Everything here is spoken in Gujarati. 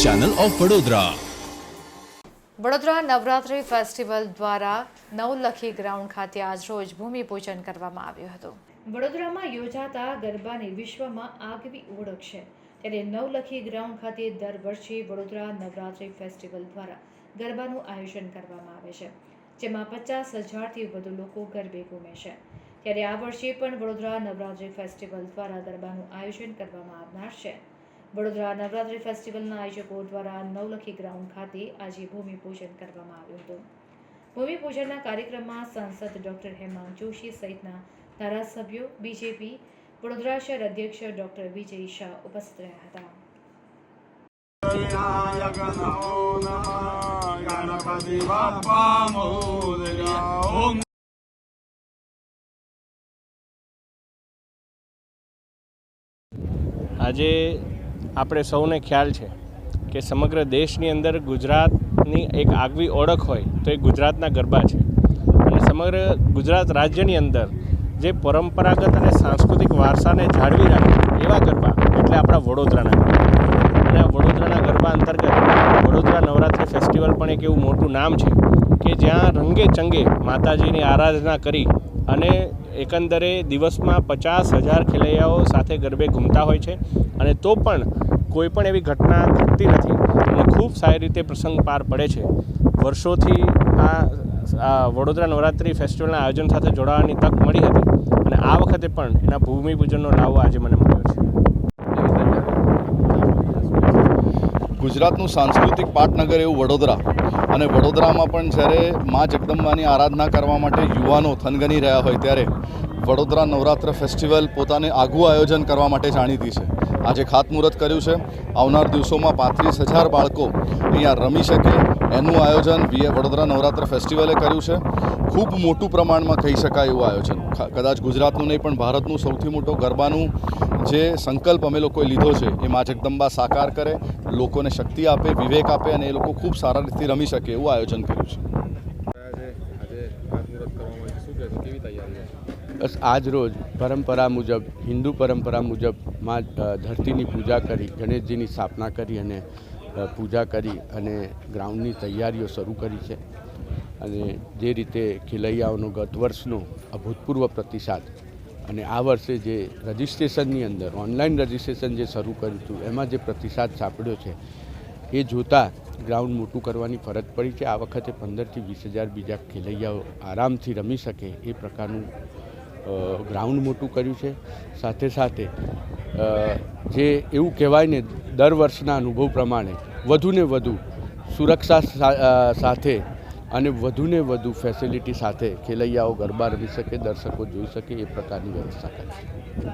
Channel of Vadodara. Vadodara Navratri festival દ્વારા નવલખી ગ્રાઉન્ડ ખાતે આજરોજ ભૂમિપૂજન કરવામાં આવ્યું હતું. વડોદરામાં યોજાતા ગરબાની વિશ્વમાં આગવી ઓળખ છે. ત્યારે નવલખી ગ્રાઉન્ડ ખાતે દર વર્ષે વડોદરા નવરાત્રિ ફેસ્ટિવલ દ્વારા ગરબાનું આયોજન કરવામાં આવે છે જેમાં પચાસ હજારથી વધુ લોકો ગરબે ઘૂમે છે. ત્યારે આ વર્ષે પણ વડોદરા નવરાત્રિ ફેસ્ટિવલ દ્વારા ગરબાનું આયોજન કરવામાં આવનાર છે. વડોદરા નવરાત્રિ ફેસ્ટિવલના આયોજકો દ્વારા નવલખી ગ્રાઉન્ડ ખાતે આજે ભૂમિપૂજન કરવામાં આવ્યું હતું. ભૂમિપૂજનના કાર્યક્રમમાં સાંસદ ડોક્ટર હેમાંગ જોશી સહિતના ધારાસભ્યો બીજેપી વડોદરા શહેર અધ્યક્ષ ડોક્ટર વિજય શાહ ઉપસ્થિત રહ્યા હતા. આજે આપણે સૌને ખ્યાલ છે કે સમગ્ર દેશની અંદર ગુજરાતની એક આગવી ઓળખ હોય તો એ ગુજરાતના ગરબા છે. અને સમગ્ર ગુજરાત રાજ્યની અંદર જે પરંપરાગત અને સાંસ્કૃતિક વારસાને જાળવી રાખે એવા ગરબા એટલે આપણા વડોદરાના ગરબા. અને વડોદરાના ગરબા અંતર્ગત વડોદરા નવરાત્રિ ફેસ્ટિવલ પણ એક એવું મોટું નામ છે કે જ્યાં રંગે ચંગે માતાજીની આરાધના કરી અને એકંદરે દિવસમાં પચાસ હજાર ખેલૈયાઓ સાથે ગરબે ઘૂમતા હોય છે. અને તો પણ કોઈ પણ એવી ઘટના ઘટતી નથી અને ખૂબ સારી રીતે પ્રસંગ પાર પડે છે. વર્ષોથી આ વડોદરા નવરાત્રિ ફેસ્ટિવલના આયોજન સાથે જોડાવાની તક મળી હતી અને આ વખતે પણ એના ભૂમિપૂજનનો લાવો આજે મને મળ્યો છે. ગુજરાતનું સાંસ્કૃતિક પાટનગર એવું વડોદરા અને વડોદરામાં પણ જ્યારે મા જગદંબાની આરાધના કરવા માટે યુવાનો થનગની રહ્યા હોય ત્યારે વડોદરા નવરાત્ર ફેસ્ટિવલ પોતાને આગવું આયોજન કરવા માટે જાણીતી છે. આજે ખાતમુહૂર્ત કર્યું છે. આવનાર દિવસોમાં પાંત્રીસ હજાર બાળકો અહીંયા રમી શકે. એનું આયોજન વીએ વડોદરા નવરાત્ર ફેસ્ટિવલે કર્યું છે. ખૂબ મોટું પ્રમાણમાં કહી શકાય એવું આયોજન. કદાચ ગુજરાતનું નહીં, પણ ભારતનું સૌથી મોટો ગરબાનું જે સંકલ્પ અમે લોકોએ લીધો છે, એ મા જગદંબા સાકાર કરે, લોકોને શક્તિ આપે, વિવેક આપે અને એ લોકો ખૂબ સારા રીતે રમી શકે એવું આયોજન કર્યું છે? બસ આજ રોજ પરંપરા મુજબ, હિન્દુ પરંપરા મુજબમાં ધરતીની પૂજા કરી, ગણેશજીની સ્થાપના કરી અને પૂજા કરી અને ગ્રાઉન્ડની તૈયારીઓ શરૂ કરી છે. અને જે રીતે ખેલૈયાઓનો ગત વર્ષનો અભૂતપૂર્વ પ્રતિસાદ અને આ વર્ષે જે રજિસ્ટ્રેશનની અંદર, ઓનલાઈન રજિસ્ટ્રેશન જે શરૂ કર્યું હતું, એમાં જે પ્રતિસાદ સાંપડ્યો છે, એ જોતાં ગ્રાઉન્ડ મોટું કરવાની ફરજ પડી છે. આ વખતે પંદરથી વીસ હજાર બીજા ખેલૈયાઓ આરામથી રમી શકે એ પ્રકારનું ગ્રાઉન્ડ મોટું કર્યું છે. સાથે સાથે જે એવું કહેવાય ને, દર વર્ષના અનુભવ પ્રમાણે વધુને વધુ સુરક્ષા સાથે અને વધુને વધુ ફેસિલિટી સાથે ખેલૈયાઓ ગરબા રમી શકે, દર્શકો જોઈ શકે એ પ્રકારની વ્યવસ્થા કરી છે.